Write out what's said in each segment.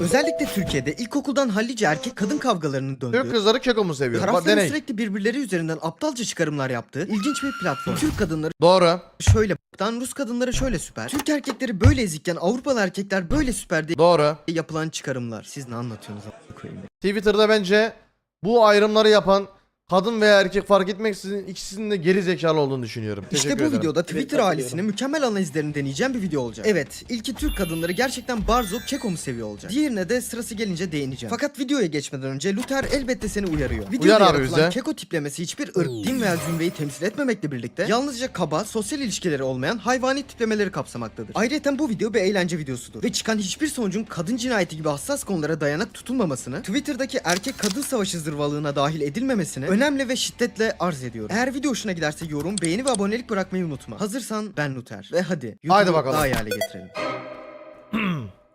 Özellikle Türkiye'de ilkokuldan hallice erkek kadın kavgalarının döndüğü, Türk kızları keko mu seviyor? Bak tarafların deney. sürekli birbirleri üzerinden aptalca çıkarımlar yaptığı ilginç bir platform. Türk kadınları Doğru. şöyle b**tan, Rus kadınları şöyle süper. Türk erkekleri böyle ezikken Avrupalı erkekler böyle süper diye Doğru. yapılan çıkarımlar. Siz ne anlatıyorsunuz a**ına koyayım ya? Twitter'da bence bu ayrımları yapan kadın veya erkek fark etmeksizin ikisinin de geri zekalı olduğunu düşünüyorum. İşte Teşekkür bu ederim. videoda Twitter ailesinin mükemmel analizlerini deneyeceğim bir video olacak. Evet, ilki Türk kadınları gerçekten Barzo Keko mu seviyor olacak. Diğerine de sırası gelince değineceğim. Fakat videoya geçmeden önce Luther elbette seni uyarıyor. Videoda Uyar abi yaratılan bize. Keko tiplemesi hiçbir ırk, din veya zümreyi temsil etmemekle birlikte yalnızca kaba, sosyal ilişkileri olmayan hayvani tiplemeleri kapsamaktadır. Ayrıca bu video bir eğlence videosudur. Ve çıkan hiçbir sonucun kadın cinayeti gibi hassas konulara dayanak tutulmamasını, Twitter'daki erkek kadın savaşı zırvalığına dahil edilmemesini önemli ve şiddetle arz ediyorum. Eğer video hoşuna giderse yorum, beğeni ve abonelik bırakmayı unutma. Hazırsan ben Luther. Ve hadi YouTube'u Haydi bakalım. daha iyi hale getirelim.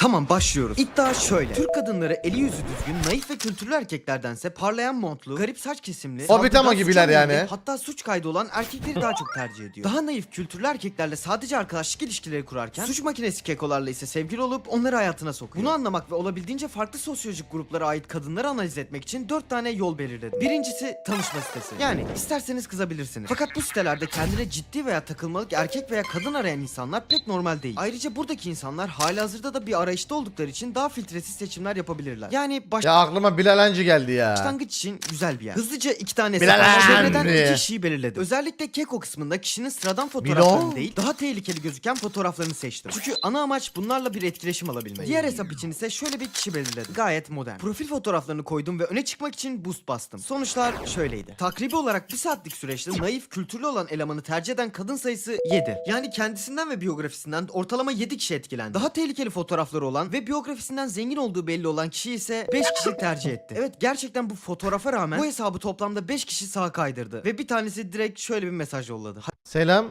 Tamam başlıyoruz. İddia şöyle. Türk kadınları eli yüzü düzgün, naif ve kültürlü erkeklerdense parlayan montlu, garip saç kesimli, Hobbit ama saldırgan, gibiler yani. Hatta suç kaydı olan erkekleri daha çok tercih ediyor. Daha naif kültürlü erkeklerle sadece arkadaşlık ilişkileri kurarken suç makinesi kekolarla ise sevgili olup onları hayatına sokuyor. Bunu anlamak ve olabildiğince farklı sosyolojik gruplara ait kadınları analiz etmek için dört tane yol belirledim. Birincisi tanışma sitesi. Yani isterseniz kızabilirsiniz. Fakat bu sitelerde kendine ciddi veya takılmalık erkek veya kadın arayan insanlar pek normal değil. Ayrıca buradaki insanlar halihazırda da bir arayışta oldukları için daha filtresiz seçimler yapabilirler. Yani baş Ya aklıma Bilal Hancı geldi ya. Başlangıç için güzel bir yer. Hızlıca iki tane Bilal çevreden iki kişiyi belirledim. Özellikle keko kısmında kişinin sıradan fotoğraflarını değil daha tehlikeli gözüken fotoğraflarını seçtim. Çünkü ana amaç bunlarla bir etkileşim alabilmek. Diğer hesap için ise şöyle bir kişi belirledim. Gayet modern. Profil fotoğraflarını koydum ve öne çıkmak için boost bastım. Sonuçlar şöyleydi. Takribi olarak bir saatlik süreçte naif kültürlü olan elemanı tercih eden kadın sayısı 7. Yani kendisinden ve biyografisinden ortalama 7 kişi etkilendi. Daha tehlikeli fotoğrafları olan ve biyografisinden zengin olduğu belli olan kişi ise 5 kişi tercih etti. Evet gerçekten bu fotoğrafa rağmen bu hesabı toplamda 5 kişi sağa kaydırdı. Ve bir tanesi direkt şöyle bir mesaj yolladı. Selam.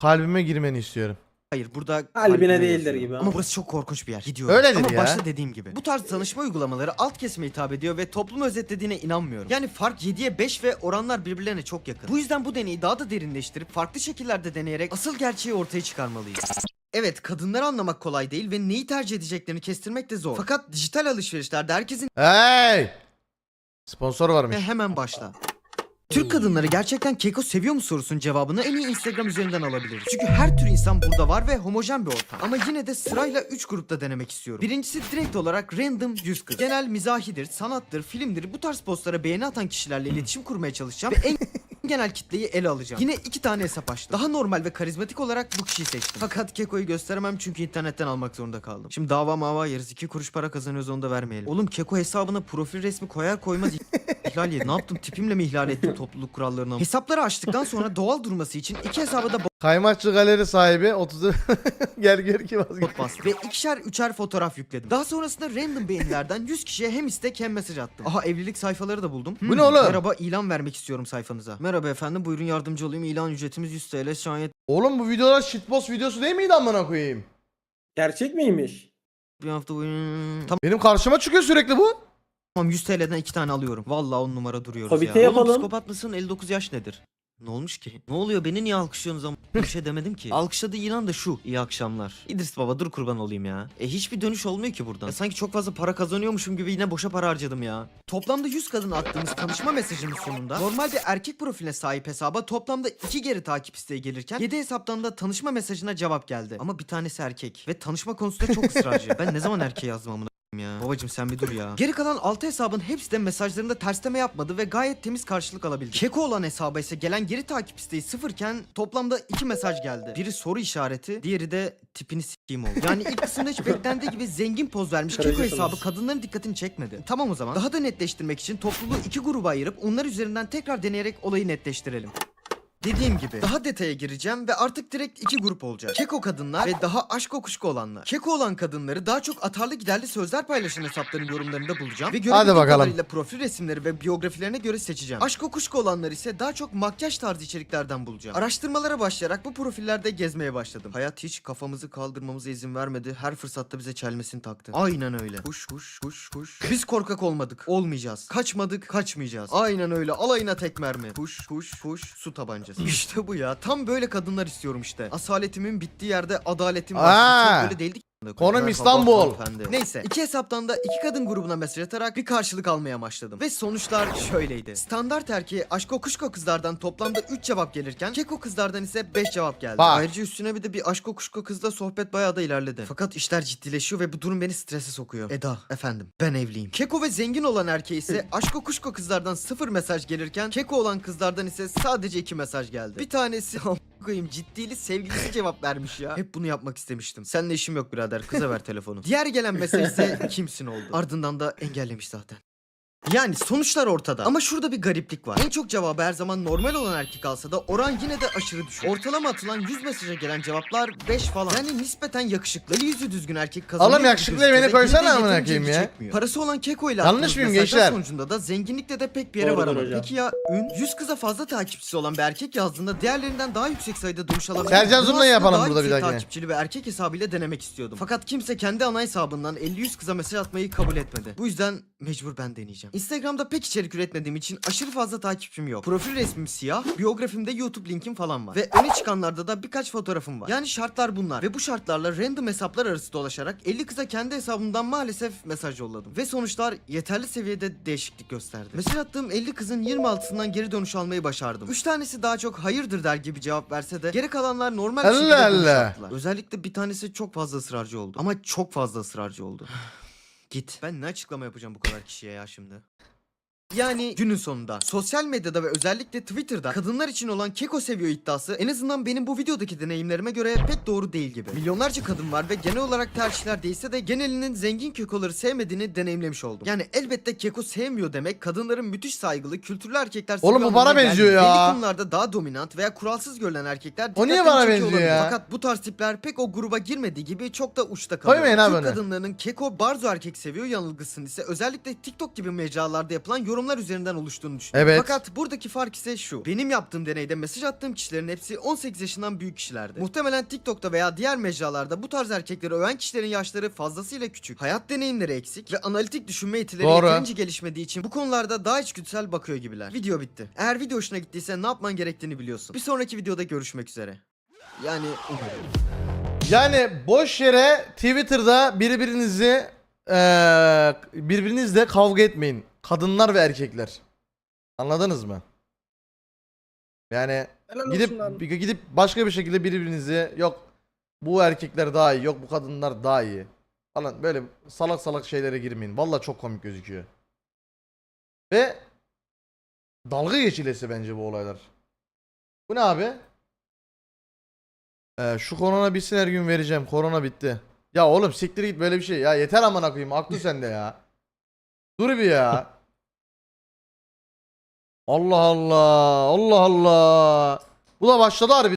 Kalbime girmeni istiyorum. Hayır burada Kalbine değildir yazıyor. gibi. Ama burası çok korkunç bir yer. Gidiyorum. Öyledir Ama ya. başta dediğim gibi. Bu tarz tanışma uygulamaları alt kesime hitap ediyor ve toplumu özetlediğine inanmıyorum. Yani fark 7'ye 5 ve oranlar birbirlerine çok yakın. Bu yüzden bu deneyi daha da derinleştirip farklı şekillerde deneyerek asıl gerçeği ortaya çıkarmalıyız. Evet kadınları anlamak kolay değil ve neyi tercih edeceklerini kestirmek de zor. Fakat dijital alışverişlerde herkesin Hey! Sponsor varmış. hemen başla. Türk kadınları gerçekten keko seviyor mu sorusunun cevabını en iyi Instagram üzerinden alabiliriz. Çünkü her tür insan burada var ve homojen bir ortam. Ama yine de sırayla 3 grupta denemek istiyorum. Birincisi direkt olarak random 100 kız. Genel mizahidir, sanattır, filmdir bu tarz postlara beğeni atan kişilerle iletişim kurmaya çalışacağım ve en genel kitleyi ele alacağım. Yine iki tane hesap açtım. Daha normal ve karizmatik olarak bu kişiyi seçtim. Fakat Keko'yu gösteremem çünkü internetten almak zorunda kaldım. Şimdi dava mava yeriz. iki kuruş para kazanıyoruz onu da vermeyelim. Oğlum Keko hesabına profil resmi koyar koymaz ihlal yedi. Ne yaptım? Tipimle mi ihlal ettim topluluk kurallarını? Hesapları açtıktan sonra doğal durması için iki hesaba da Kaymakçı galeri sahibi 30 gel gör ki vazgeç. bot. Ve ikişer üçer fotoğraf yükledim. Daha sonrasında random beğenilerden 100 kişiye hem istek hem mesaj attım. Aha evlilik sayfaları da buldum. Bu ne oğlum? Merhaba ilan vermek istiyorum sayfanıza. Merhaba efendim buyurun yardımcı olayım. İlan ücretimiz 100 TL. Şayet Oğlum bu videolar shitpost videosu değil miydi amına koyayım? Gerçek miymiş? bir hafta boyunca... Benim karşıma çıkıyor sürekli bu. Tamam 100 TL'den iki tane alıyorum. Vallahi on numara duruyoruz Hobbit'e ya. Oğlum yapalım. psikopat mısın? 59 yaş nedir? Ne olmuş ki? Ne oluyor? Beni niye alkışlıyorsunuz ama bir şey demedim ki. Alkışladığı ilan da şu. İyi akşamlar. İdris baba dur kurban olayım ya. E hiçbir dönüş olmuyor ki buradan. Ya sanki çok fazla para kazanıyormuşum gibi yine boşa para harcadım ya. Toplamda 100 kadın attığımız tanışma mesajının sonunda normalde erkek profiline sahip hesaba toplamda 2 geri takip isteği gelirken 7 hesaptan da tanışma mesajına cevap geldi. Ama bir tanesi erkek ve tanışma konusunda çok ısrarcı. ben ne zaman erkeğe yazdım amına ya. Babacım sen bir dur ya. Geri kalan 6 hesabın hepsi de mesajlarında tersleme yapmadı ve gayet temiz karşılık alabildi. Keko olan hesaba ise gelen geri takip isteği sıfırken toplamda 2 mesaj geldi. Biri soru işareti, diğeri de tipini s**eyim oldu. Yani ilk kısımda hiç beklendiği gibi zengin poz vermiş Keko hesabı kadınların dikkatini çekmedi. Tamam o zaman. Daha da netleştirmek için topluluğu iki gruba ayırıp onlar üzerinden tekrar deneyerek olayı netleştirelim. Dediğim gibi daha detaya gireceğim ve artık direkt iki grup olacak. Keko kadınlar ve daha aşk kokuşku olanlar. Keko olan kadınları daha çok atarlı giderli sözler paylaşan hesapların yorumlarında bulacağım. Ve görebildiğim bakalım. kadarıyla profil resimleri ve biyografilerine göre seçeceğim. Aşk kokuşku olanlar ise daha çok makyaj tarzı içeriklerden bulacağım. Araştırmalara başlayarak bu profillerde gezmeye başladım. Hayat hiç kafamızı kaldırmamıza izin vermedi. Her fırsatta bize çelmesini taktı. Aynen öyle. Kuş kuş kuş kuş. Biz korkak olmadık. Olmayacağız. Kaçmadık. Kaçmayacağız. Aynen öyle. Alayına tek mermi. Kuş kuş kuş su tabancası. İşte bu ya. Tam böyle kadınlar istiyorum işte. Asaletimin bittiği yerde adaletim var. Aa. Çok böyle değildi ki. Konum İstanbul. Neyse iki hesaptan da iki kadın grubuna mesaj atarak bir karşılık almaya başladım. Ve sonuçlar şöyleydi. Standart erkeğe aşko kuşko kızlardan toplamda 3 cevap gelirken keko kızlardan ise 5 cevap geldi. Bak. Ayrıca üstüne bir de bir aşko kuşko kızla sohbet bayağı da ilerledi. Fakat işler ciddileşiyor ve bu durum beni strese sokuyor. Eda efendim ben evliyim. Keko ve zengin olan erkeğe ise aşko kuşko kızlardan 0 mesaj gelirken keko olan kızlardan ise sadece 2 mesaj geldi. Bir tanesi koyayım ciddili sevgilisi cevap vermiş ya. Hep bunu yapmak istemiştim. Seninle işim yok birader kıza ver telefonu. Diğer gelen mesaj ise kimsin oldu. Ardından da engellemiş zaten. Yani sonuçlar ortada. Ama şurada bir gariplik var. En çok cevabı her zaman normal olan erkek alsa da oran yine de aşırı düşük. Ortalama atılan 100 mesaja gelen cevaplar 5 falan. Yani nispeten yakışıklı. Eli yüzü düzgün erkek kazanıyor. Oğlum gözüküyor beni koysana amına koyayım ya. çekmiyor. Parası olan Keko ile Yanlış attığımız mıyım mesajlar gençler? sonucunda da zenginlikle de pek bir yere Doğrudur varamadı. hocam. Peki ya ün? 100 kıza fazla takipçisi olan bir erkek yazdığında diğerlerinden daha yüksek sayıda duruş alabilir. Sercan Bunu aslında yapalım daha burada bir yüksek dahakine. takipçili ve erkek hesabıyla denemek istiyordum. Fakat kimse kendi ana hesabından 50-100 kıza mesaj atmayı kabul etmedi. Bu yüzden mecbur ben deneyeceğim. Instagram'da pek içerik üretmediğim için aşırı fazla takipçim yok. Profil resmim siyah, biyografimde YouTube linkim falan var. Ve öne çıkanlarda da birkaç fotoğrafım var. Yani şartlar bunlar. Ve bu şartlarla random hesaplar arası dolaşarak 50 kıza kendi hesabımdan maalesef mesaj yolladım. Ve sonuçlar yeterli seviyede değişiklik gösterdi. Mesaj attığım 50 kızın 26'sından geri dönüş almayı başardım. 3 tanesi daha çok hayırdır der gibi cevap verse de geri kalanlar normal bir şekilde Allah. Özellikle bir tanesi çok fazla ısrarcı oldu. Ama çok fazla ısrarcı oldu. Git. Ben ne açıklama yapacağım bu kadar kişiye ya şimdi? Yani günün sonunda sosyal medyada ve özellikle Twitter'da kadınlar için olan keko seviyor iddiası en azından benim bu videodaki deneyimlerime göre pek doğru değil gibi. Milyonlarca kadın var ve genel olarak tercihler değilse de genelinin zengin kekoları sevmediğini deneyimlemiş oldum. Yani elbette keko sevmiyor demek kadınların müthiş saygılı kültürlü erkekler Oğlum bu bana benziyor ya. Belli konularda daha dominant veya kuralsız görülen erkekler O niye dikkatlerini bana çekiyor benziyor olabilir. ya? Fakat bu tarz tipler pek o gruba girmediği gibi çok da uçta kalıyor. Koymayın abi Türk onu. kadınlarının keko barzo erkek seviyor yanılgısının ise özellikle TikTok gibi mecralarda yapılan yorumlar üzerinden oluştuğunu düşünüyorum. Evet. Fakat buradaki fark ise şu. Benim yaptığım deneyde mesaj attığım kişilerin hepsi 18 yaşından büyük kişilerdi. Muhtemelen TikTok'ta veya diğer mecralarda bu tarz erkekleri öven kişilerin yaşları fazlasıyla küçük. Hayat deneyimleri eksik ve analitik düşünme yetileri Doğru. yeterince gelişmediği için bu konularda daha içgüdüsel bakıyor gibiler. Video bitti. Eğer video hoşuna gittiyse ne yapman gerektiğini biliyorsun. Bir sonraki videoda görüşmek üzere. Yani umarım. Yani boş yere Twitter'da birbirinizi eee birbirinizle kavga etmeyin. Kadınlar ve erkekler. Anladınız mı? Yani Helal gidip olsun gidip başka bir şekilde birbirinizi yok bu erkekler daha iyi yok bu kadınlar daha iyi falan böyle salak salak şeylere girmeyin. Valla çok komik gözüküyor. Ve dalga geçilesi bence bu olaylar. Bu ne abi? Ee, şu korona bitsin her gün vereceğim. Korona bitti. Ya oğlum siktir git böyle bir şey. Ya yeter amına koyayım. Aklı sende ya. Dur bir ya. Allah Allah. Allah Allah. Bu da başladı harbi.